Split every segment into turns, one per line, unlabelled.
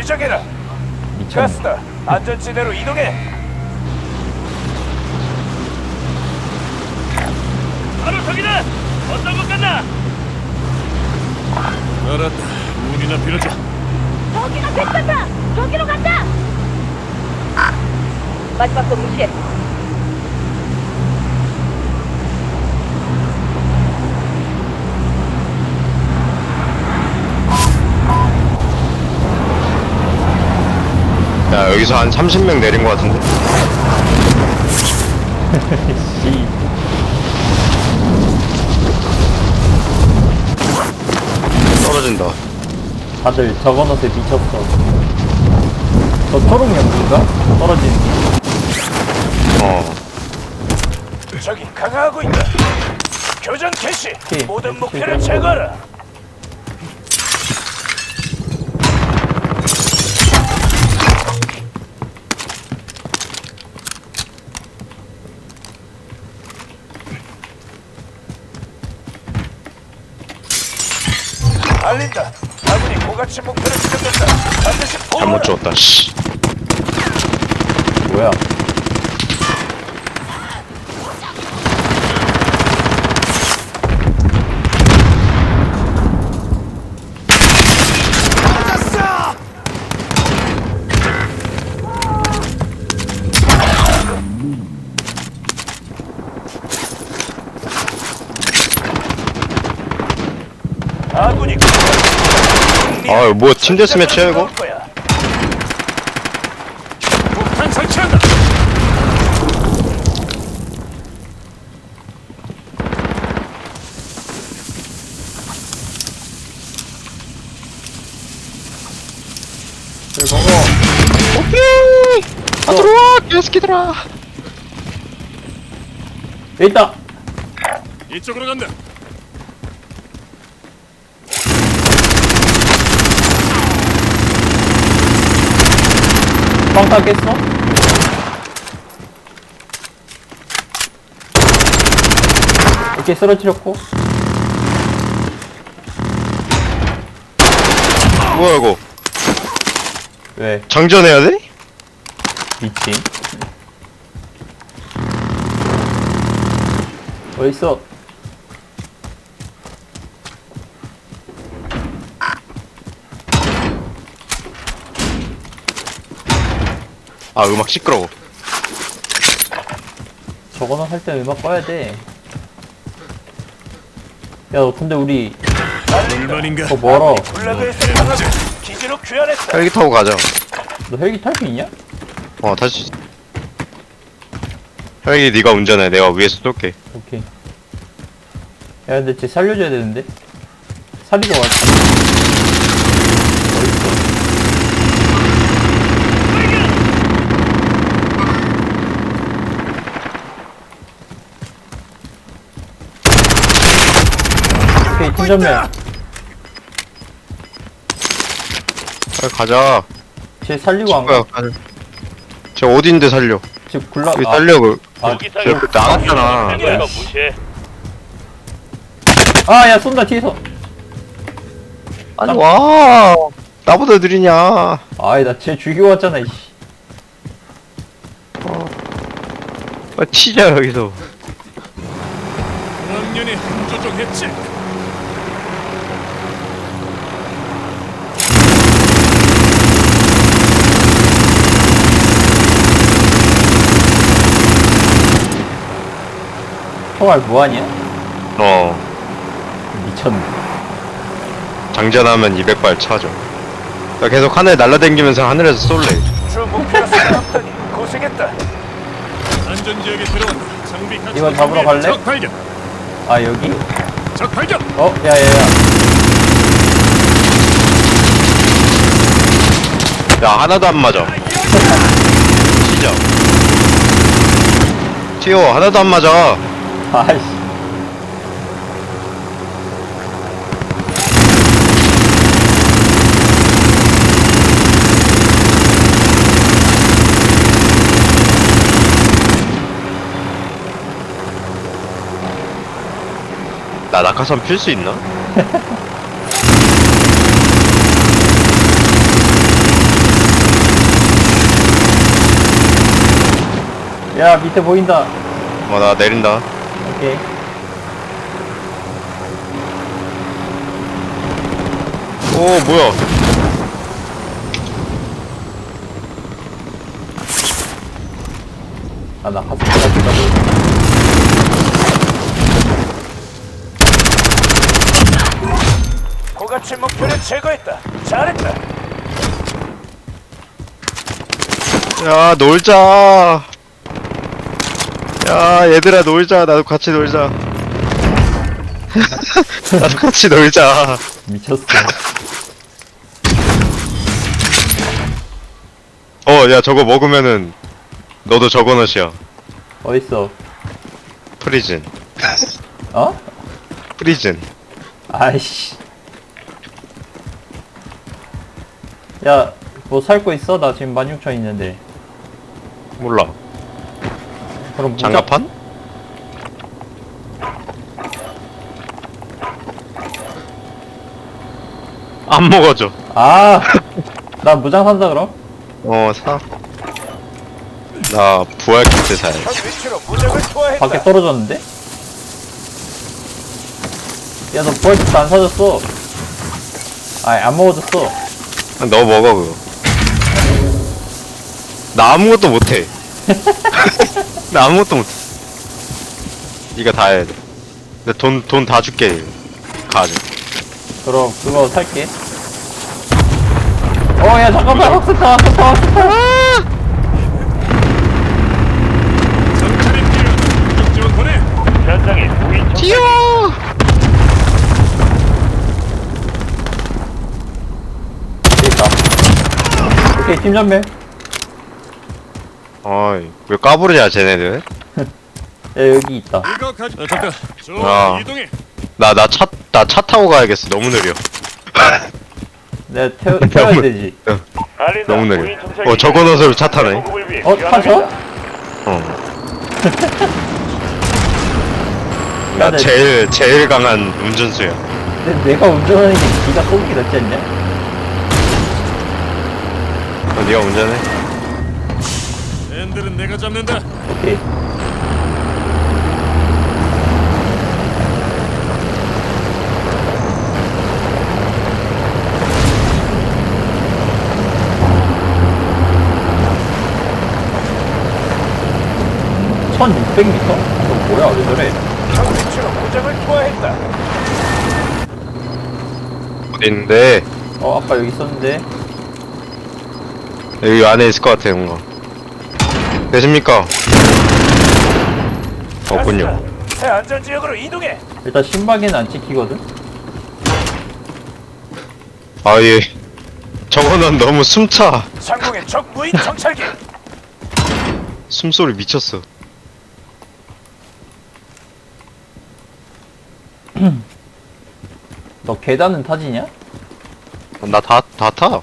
지정해라.
미쳤네.
가스다. 안전지대로 이동해. 바로 저기다. 어떤 것 같나?
알았다. 운이나 빌어줘.
저기가 괜찮다! 저기로 간다! 마지막 거 무시해.
야 여기서 한 30명 내린 것 같은데
씨.
떨어진다
다들 저거넛에 미쳤어. 저 초록 연기인가? 떨어지는 게.
어
저기 강화하고 있다. 교전 개시. 모든 목표를. 제거하라. 알린다. 아군이 고가치 목표를 지정했다. 반드시
잘못
보호하라.
줬다 씨
뭐야?
아군이
아유, 뭐 팀데스 매치야, 이거?
폭탄 설치한다.
저기 먹어.
오케이 아 들어와 개새끼들아
여기 있다!
이쪽으로 간다.
빵 따겠어? 이렇게 쓰러뜨렸고.
뭐야 이거
왜?
장전해야 돼?
미친. 어딨어?
아 음악 시끄러워
저거는 할 때 음악 꺼야 돼. 야, 근데 우리? 더 멀어.
기지로 귀환했다.
헬기 타고 가자
너 헬기 탈 수 있냐?
어 다시 헬기 네가 운전해 내가 위에서 쏠게
오케이. 야, 근데 쟤 살려줘야 되는데? 살리러 왔다. 어딨어? 팀전면.
빨리 가자
쟤 살리고 안
뭐야
가.
가자 쟤 어딘데 살려
지금 굴러,
왜
아,
살려 그
아,
쟤 그때 안 왔잖아
이거 무시해.
아, 야, 쏜다, 뒤에서.
아니 와 나보다 느리냐
아이, 나쟤 죽이고 왔잖아, 이씨.
빨리 튀자 여기서
왕년에 조종했지.
총알 뭐하냐?
어
미쳤네.
장전하면 200발 차죠 나 계속 하늘 날라다니면서 하늘에서 쏠래
주 목표로 생각했더니 고생했다.
안전 지역에 들어왔다. 장비 갖추고
이거 잡으러 갈래?
적 발견.
아, 여기?
적 발견.
어, 야, 야, 야.
야 하나도 안 맞아 튀자 튀어 하나도 안 맞아
아이씨.
나 낙하산 필 수 있나?
야 밑에 보인다
어, 나 내린다.
오케이
오 뭐야
아나 가슴 아프다
고가치 목표를 제거했다. 잘했다.
야 놀자 야 얘들아 놀자. 나도 같이 놀자. 나도 같이 놀자.
미쳤어.
어 야 저거 먹으면은 너도 저거 넛이야.
어딨어?
프리즌.
어?
프리즌.
아이씨. 야 뭐 살 거 있어? 나 지금 16,000 있는데.
몰라
그럼 무작-
장갑판? 안 먹어줘
아! 나 무장 산다 그럼?
어 사 나 부활 키트 사야
현 위치로 무적을 투하했다.
밖에 떨어졌는데? 야 너 부활키트 안 사줬어 아이 안 먹어줬어
너 먹어 그거 나 아무것도 못해 나 아무것도 못해 니가 다 해야 돼돈 돈 다 줄게 가져.
그럼 그거 살게. 어 야 잠깐만. 흑스타
정찰이 필요하다. 공격 지원 보내.
현장에 무인 정
튀어
있다. 오케이 팀 전멸
어이 왜 까부르냐 쟤네들
야 여기 있다
이거 가져. 아, 잠깐. 저
아.
이동해.
나 나 차 나 차 타고 가야겠어 너무 느려
내가 태워, 태워야
너무-
되지.
너무 느려. 어 저거 넣어서 차 타네
어?
귀환합니다.
타죠?
어.
야,
나
네.
제일 제일 강한 운전수야
근데 내가 운전하는 게 니가 쏘기 낫지 않냐?
어, 네가 운전해
앤들은 내가 잡는다.
오케이 (1600m) 이거 뭐야 왜 저래
현 위치로 무적을 투하했다.
어디 있는데?
어 아까 여기 있었는데?
여기 안에 있을 것 같아 뭔가 되십니까 없군요.
새 안전 지역으로 이동해.
일단 신박에는 안 찍히거든
아 예 저거는 너무 숨차
상공의 적 무인 정찰기.
숨소리 미쳤어
너 계단은 타지냐?
나 다 다 타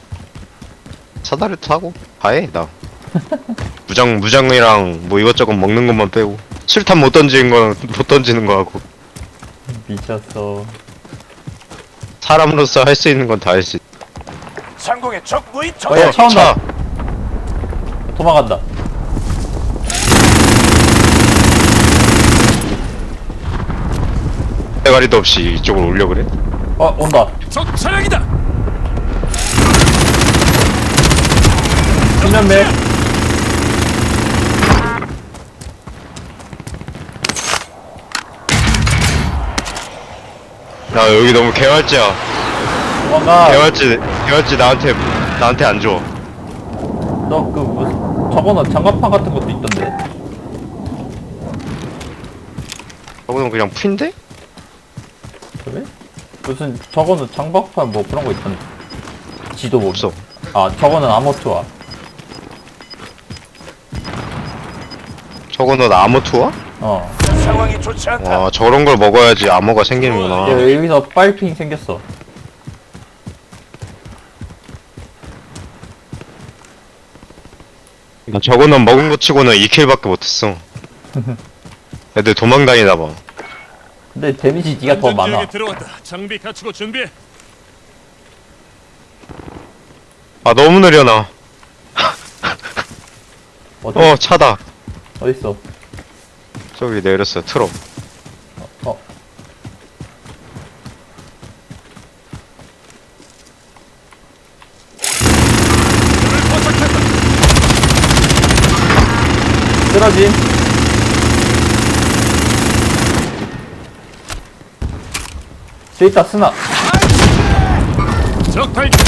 사다리 타고 다해 나 무장 무장이랑 뭐 이것저것 먹는 것만 빼고 술탄 못 던지는 거는 못 던지는 거 하고
미쳤어
사람으로서 할 수 있는 건 다 할 수 있어
상공의 적 무인
어, 야. 차 온다. 도망간다
대가리도 없이 이쪽으로 올려 그래?
어 온다
적 차량이다.
신전멸
야 여기 너무 개활지야
도망가
개활지 개활지 나한테 나한테 안 줘.
너그 무슨 저거는 장갑판 같은 것도 있던데
저거는 그냥 푼데?
그래? 무슨 저거는 장갑판 뭐 그런 거 있던데 지도 못
없어.
아 저거는 아모투아
저거는 암호 투어?
어
상황이 좋지 않다.
와 저런 걸 먹어야지 암호가 생기는구나.
야, 여기서 빨핑 생겼어
나 저거는 먹은 거 치고는 2킬밖에 못했어. 애들 도망 다니나 봐.
근데 데미지 니가 더
안전
많아
지역에 들어왔다. 장비 갖추고 준비해.
아 너무 느려 나.
어디
어 차다.
어딨어?
저기 내렸어 트럭
어. 쓰러짐. 저 있다, 스나.
적 발견.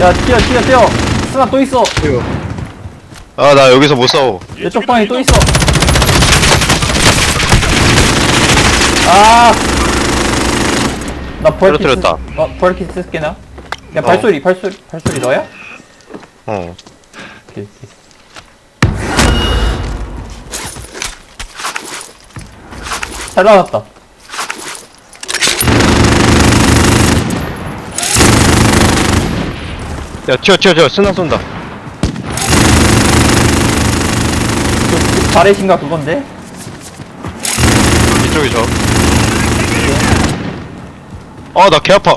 야, 튀어, 튀어, 튀어. 스나 또 있어.
아 나 여기서 못 싸워
이쪽 방에 또 있어. 아! 나
떨어뜨렸다.
쓰- 어, 벌키 쓸게 나. 야, 발소리, 발소리, 발소리 너야?
어
오케이, 오케이. 잘 나왔다.
야 튀어 튀어 튀어 스나 쏜다
그, 잘해신가 그건데?
이쪽이 저. 아, 나 개 아파.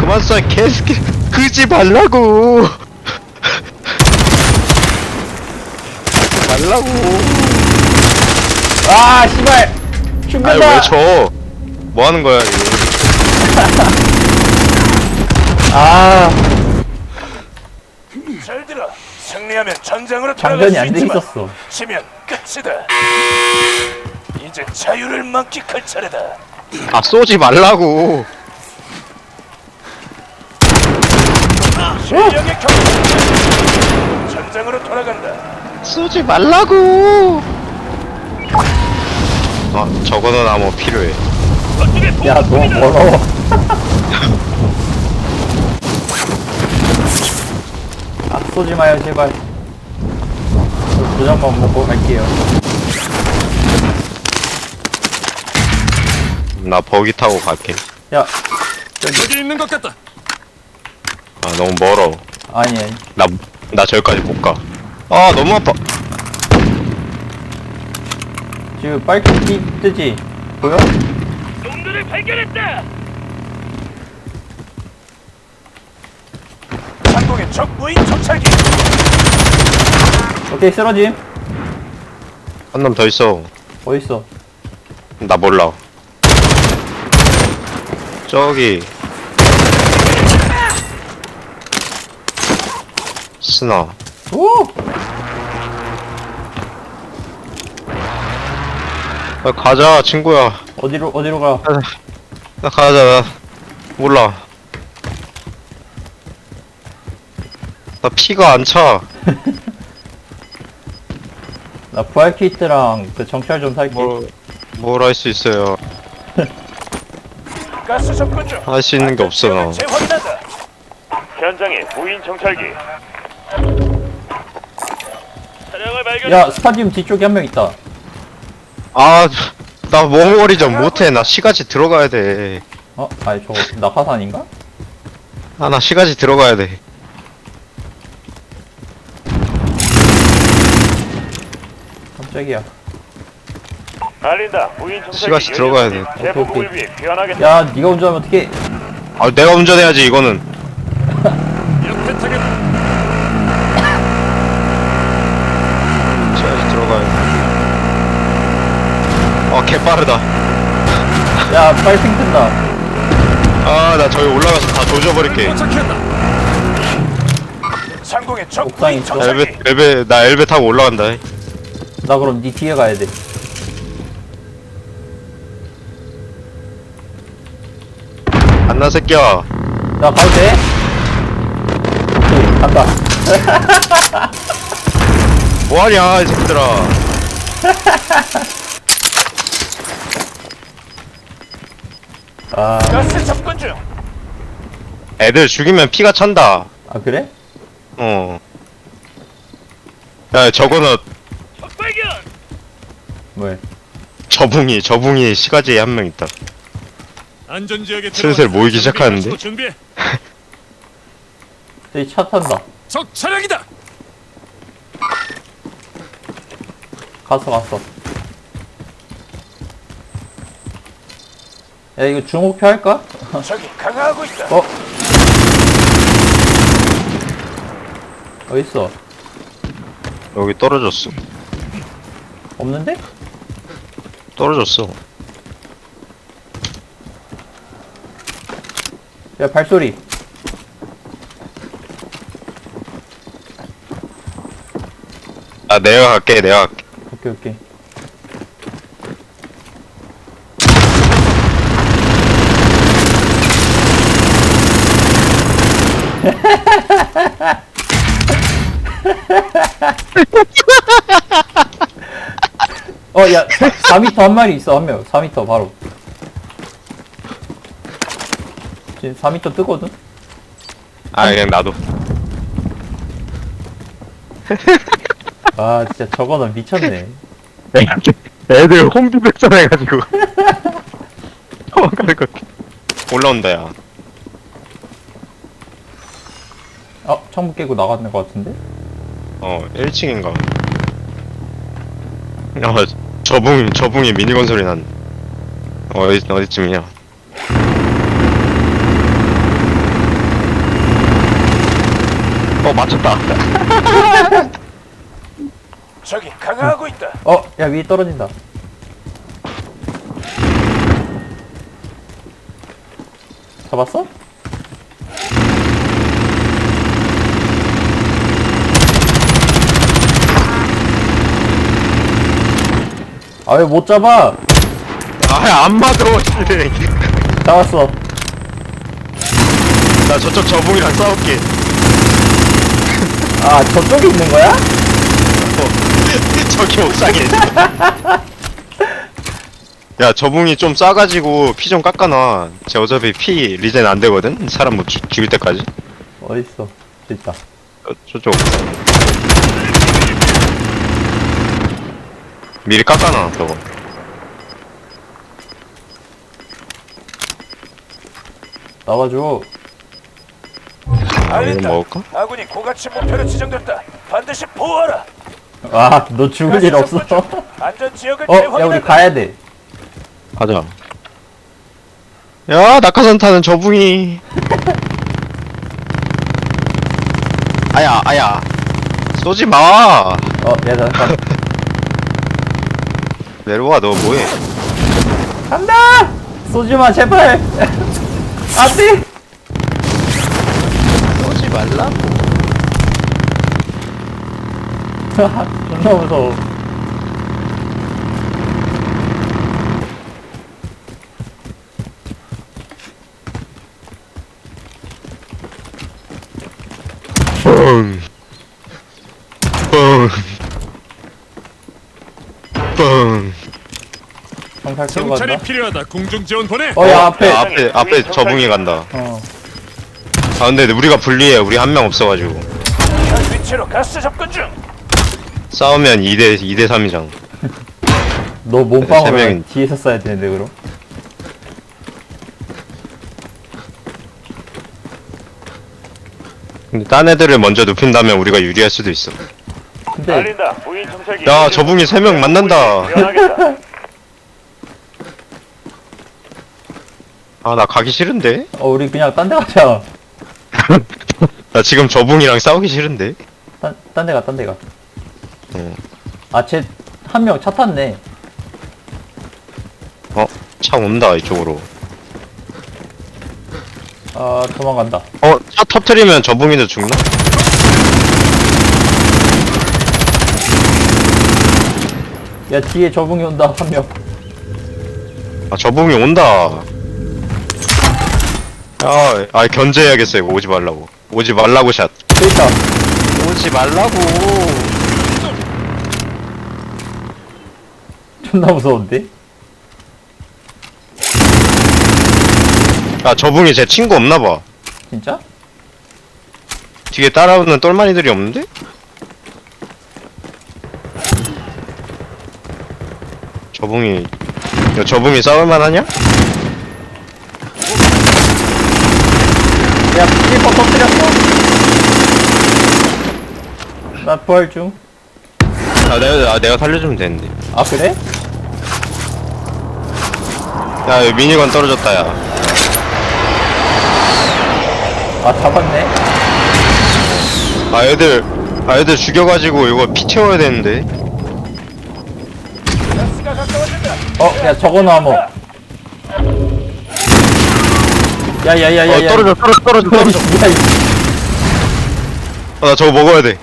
그만 쏴, 개새끼. 그지 말라고. 말라고.
아, 씨발!
아니,
흉내다!
왜 쳐? 뭐 하는 거야, 이거.
아,
잘 들어. 승리하면 전장으로 돌아갈
장전이
수
안 돼
있지만
있었어.
지면 끝이다. 이제 자유를 만끽할 차례다.
아, 쏘지 말라고.
실력의 경기. 전장으로 돌아간다.
쏘지 말라고. 아, 저거는 아무 필요해.
야, 너무 멀어. 아, 쏘지 마요, 제발. 도장만 먹고 갈게요.
나 버기 타고 갈게.
야, 저기,
여기 있는 것 같다.
아, 너무 멀어.
아니, 아니.
나, 나 저기까지 못 가. 아, 너무 아파.
지금 빨리 뜨, 뜨지? 보여?
놈들을 발견했다.
상공의 적 무인 정찰기.
오케이, 쓰러짐.
한 놈 더 있어.
어딨어?
나 몰라. 저기. 스나.
오!
아, 가자, 친구야.
어디로, 어디로 가?
나 가자, 나. 몰라. 나 피가 안 차.
나 부활 키트랑 그 정찰 좀 살게.
뭘, 뭘 할 수 있어요.
가스 접근 중.
할 수 있는 게 없어, 나.
재확인한다. 현장에 무인 정찰기. 차량을 발견.
야, 스타디움 뒤쪽에 한 명 있다.
아, 나 몽골이전 못해. 나 시가지 들어가야 돼.
어? 아니, 저거 낙하산인가?
아, 나 시가지 들어가야 돼.
깜짝이야.
알린다. 무인 정찰기.
시가시 들어가야 돼.
위해 귀환하겠다.
야, 네가 운전하면 어떡해?
아, 내가 운전해야지, 이거는.
옆에.
시가지 들어가야 돼. 아, 개 빠르다.
야, 빨리 탱튼다.
아, 나 저기 올라가서 다 조져버릴게.
상공의 적 무인
있어.
정찰기.
엘베, 엘베, 나 엘베 타고 올라간다.
나 그럼 네 뒤에 가야 돼.
안나, 새끼야.
나 가도 돼? 오케이, 간다.
뭐하냐, 이 새끼들아.
아,
가스 접근 중.
애들 죽이면 피가 찬다.
아 그래?
어. 야, 저거는.
왜?
저붕이, 저붕이 시가지에 한 명 있다.
안전 지역에
슬슬 모이기 시작하는데?
준비해.
저기 차 탄다.
적 차량이다.
갔어, 갔어. 야, 이거 주목표 할까?
적이 강화하고 있다.
어? 어딨어?
여기 떨어졌어.
없는데?
떨어졌어.
야 발소리
아, 내가 갈게, 내가 갈게.
오케이 오케이 어, 야, 4m 한 마리 있어, 한 명. 4m 바로. 지금 4m 뜨거든?
아, 그냥 나도.
아, 진짜 저거는 미쳤네.
애들 홈비 백선 해가지고. 도망가는 거. 올라온다, 야.
어, 창문 깨고 나갔는 것 같은데?
어, 1층인가. 아, 저붕, 저붕이 미니건 소리 난. 어, 어디, 어디쯤이냐. 어, 맞췄다.
적이 강화하고 있다.
어, 야, 위에 떨어진다. 잡았어? 아, 왜 못 잡아?
아, 안 맞아.
잡았어.
나 저쪽 저붕이랑 싸울게.
아, 저쪽에 있는 거야?
저기 옥상에. 야, 저붕이 좀 싸가지고 피 좀 깎아놔. 쟤 어차피 피 리젠 안 되거든? 사람 뭐 죽, 죽일 때까지.
어딨어? 저 있다.
어, 저쪽. 미리 깎아놔, 저거.
나와줘.
아, 이거
알린다.
먹을까?
아군이 고가치 목표로 지정됐다. 반드시 보호하라.
아, 너 죽을 일 없어.
안전 지역을
어, 야,
재확인한다.
우리 가야 돼.
가자. 야, 낙하산 타는 저붕이. 아야, 아야. 쏘지 마.
어, 야, 잠깐.
내려와, 너 뭐해?
간다! 쏘지 마, 제발! 안 돼!
쏘지 말라고.
존나 무서워.
정찰이
간다.
필요하다. 공중 지원 보내.
어, 야, 앞에.
야, 앞에, 앞에 저붕이 간다.
어.
아, 근데 우리가 불리해. 우리 한 명 없어가지고.
현 위치로 가스 접근 중.
싸우면 2대, 2대 3이잖아. 너세
몸빵으로
명인-
뒤에서 쏴야 되는데, 그럼?
근데 딴 애들을 먼저 눕힌다면 우리가 유리할 수도 있어.
근데,
알린다. 무인 정찰기.
야, 저붕이 3명 만난다.
변하겠다.
아, 나 가기 싫은데?
어, 우리 그냥 딴 데 가자.
나 지금 저붕이랑 싸우기 싫은데?
딴, 딴데 가, 딴데 가.
어.
아, 쟤, 한 명 차 탔네.
어? 차 온다, 이쪽으로.
아, 도망간다.
어? 차 터트리면 저붕이도 죽나?
야, 뒤에 저붕이 온다, 한 명.
아, 저붕이 온다. 야, 아, 견제해야겠어, 이거. 오지 말라고. 오지 말라고 샷.
저 있다.
오지 말라고.
존나 무서운데?
야, 저붕이 제 친구 없나봐.
진짜?
뒤에 따라오는 똘마니들이 없는데? 저붕이, 야, 저붕이 싸울만 하냐?
야, 피퍼 터뜨렸어? 나 부활 중.
아, 내가, 아, 내가 살려주면 되는데.
아, 그래?
야, 여기 미니건 떨어졌다, 야.
아, 잡았네.
아, 애들, 아 애들 죽여가지고 이거 피 채워야 되는데
가스가 가까워진다.
어, 야, 저거 나무. 야, 야, 야, 야,
어
야.
떨어져 떨어져 떨어져 떨어져
야, 이-
아, 나 저거 먹어야 돼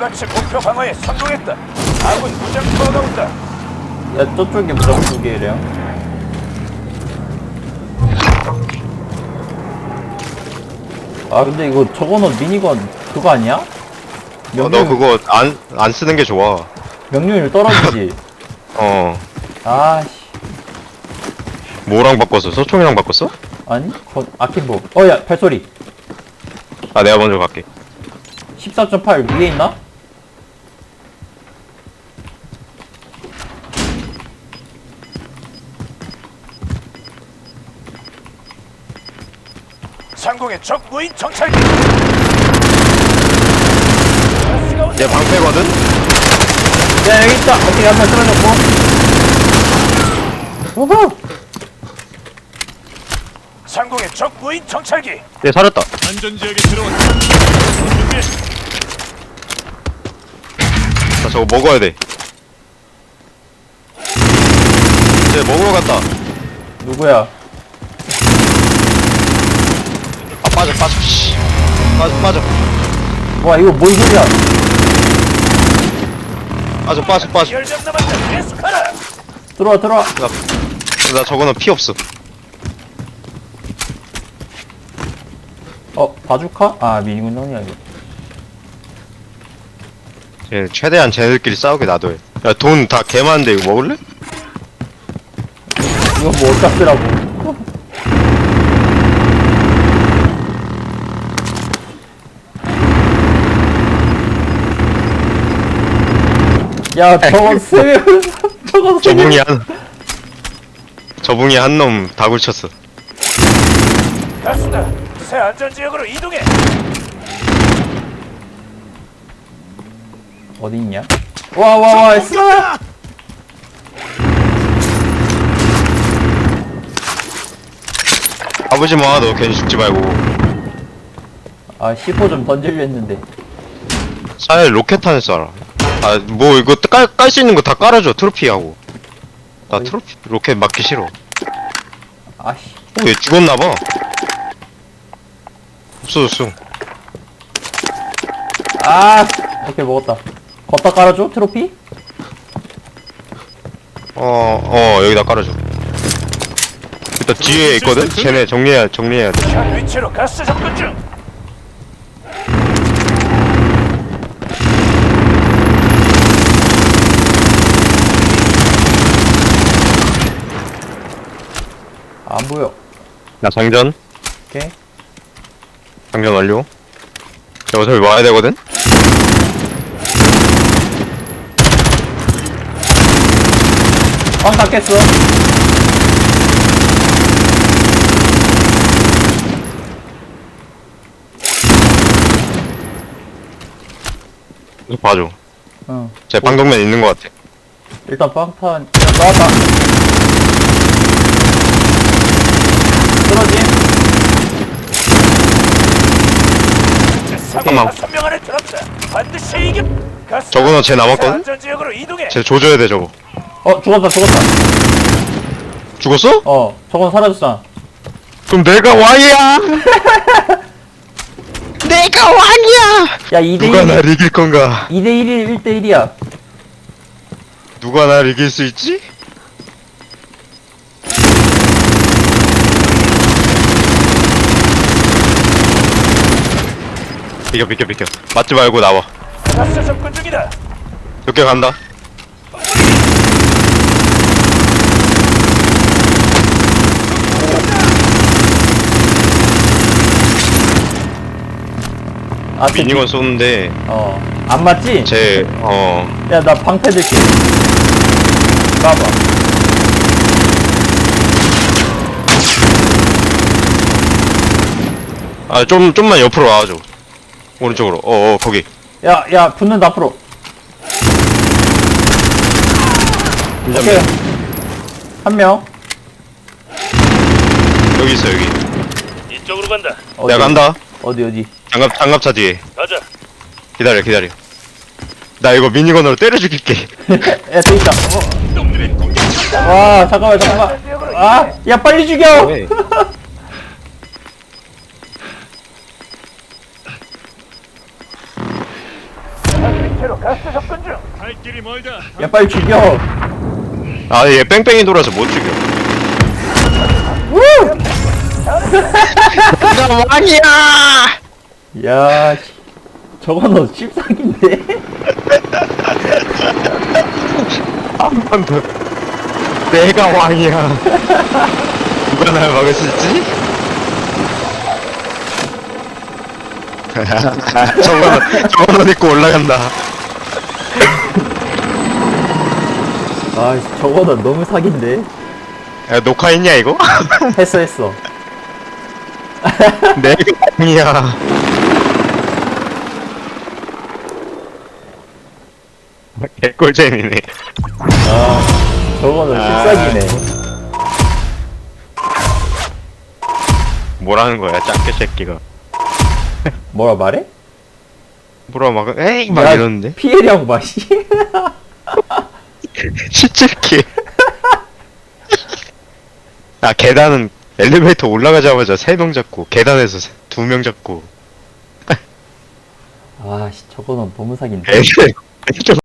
고가치 목표 방어에 성공했다. 아군 무장 투하가 온다.
야, 저쪽에 무조건 두 개래요. 아, 근데 이거 저거는 미니건 그거 아니야?
어,
명령,
너 그거 안 안 쓰는 게 좋아
명령률 떨어지지.
어
아, 씨.
뭐랑 바꿨어? 소총이랑 바꿨어?
아니? 거, 아킨보. 어, 야, 발소리.
아 내가 먼저 갈게
14.8 위에 있나?
상공의 적 무인 정찰기.
얘 방패거든?
야, 여기 있다. 어떻게 한명 쓰러졌고. 우후!
상공의 적 무인 정찰기.
얘 살았다
안전 지역에 들어왔다. 준비.
나 저거 먹어야 돼. 이제 먹으러 갔다.
누구야?
아 빠져 빠져. 씨. 빠져 빠져.
와, 이거 뭔 소리야?
빠져 빠져 빠져.
열점 남았다. 계속하라.
들어와, 들어와.
나, 나 저거는 피 없어.
어, 바주카? 아, 미니군형이야, 이거.
쟤 최대한 쟤네들끼리 싸우게 놔둬. 야돈 다 개 많은데 이거 먹을래?
이거 뭐 어디다 쓰라고. 야, 저거 쓰면, 저거 쓰면.
저붕이 한 저붕이 한 놈 다 굴쳤어.
가스다. 새 안전 지역으로 이동해.
어디 있냐? 와, 와, 와, 쓰나!
아버지 마 너 괜히 죽지 말고.
아, C4 좀 던지려 했는데.
차라리 로켓 탄을 쏴라. 아 뭐 이거 깔수 있는 거 다 깔아줘 트로피하고. 나
어이.
트로피 로켓 맞기 싫어.
아씨.
어, 얘 죽었나봐. 없어졌어.
아! 오케이, 먹었다. 걷다 깔아줘? 트로피?
어, 어, 여기다 깔아줘. 일단 뒤에 있거든? 쟤네 정리해야, 정리해야 돼.
현 위치로 가스 접근 중.
안 보여.
나 장전.
오케이.
장전 완료. 야, 어차피 와야 되거든?
빵 닦겠어.
이거 봐줘.
응.
쟤 방독면 있는 것 같아.
일단 빵탄. 야, 나왔다. 쓰러짐.
상공
잠깐만.
다섯 명 안에 들었다. 반드시 이겨. 가스.
저거는
쟤새
남았거든?
안전 지역으로 이동해.
쟤 조져야 돼, 저거.
어, 죽었다, 죽었다.
죽었어?
어, 저건 사라졌잖아.
그럼 내가 왕이야! 내가 왕이야!
야, 2대1.
누가 날 이길 건가?
2대1이 1대1이야.
누가 날 이길 수 있지? 비켜 비켜 비켜 맞지 말고 나와
가스 접근 중이다.
몇개 간다
아, 쟤
미니건 쏘는데
어. 안 맞지?
쟤어
야, 나 방패 들게. 까봐.
아, 좀, 좀만 옆으로 와줘. 오른쪽으로. 어, 어, 거기.
야, 야, 붙는다, 앞으로. 오케이. 한 명.
여기 있어, 여기.
이쪽으로 간다.
어디,
내가 간다.
어디 어디
장갑 장갑차 뒤에.
가자.
기다려 기다려. 나 이거 미니건으로 때려 죽일게.
야 또 있다 어. 와 잠깐만 잠깐만 아 야 빨리 죽여
왜?
새로 가스 접근 중.
갈 길이 멀다.
야 빨리 죽여
아 얘 뺑뺑이 돌아서 못 죽여. 나 왕이야.
야 씨. 저거는 씹사기인데
한 번 더. 내가 왕이야. 누가 날 막을 수 있지? 저거는 저거는 입고 올라간다.
아 씨, 저거는 너무 사기인데
야, 녹화했냐 이거?
했어 했어
내가 왕이야. 개꿀잼이네.
아 저거는 씹사기네
뭐라는 거야, 짱깨 새끼가.
뭐라 말해?
뭐라 막 에이 막
야,
이러는데.
피해량 맛이
시칠키. 아 계단은 엘리베이터 올라가자마자 세명 잡고 계단에서 두명 잡고.
아 씨 저거는 너무 사기인데.
애들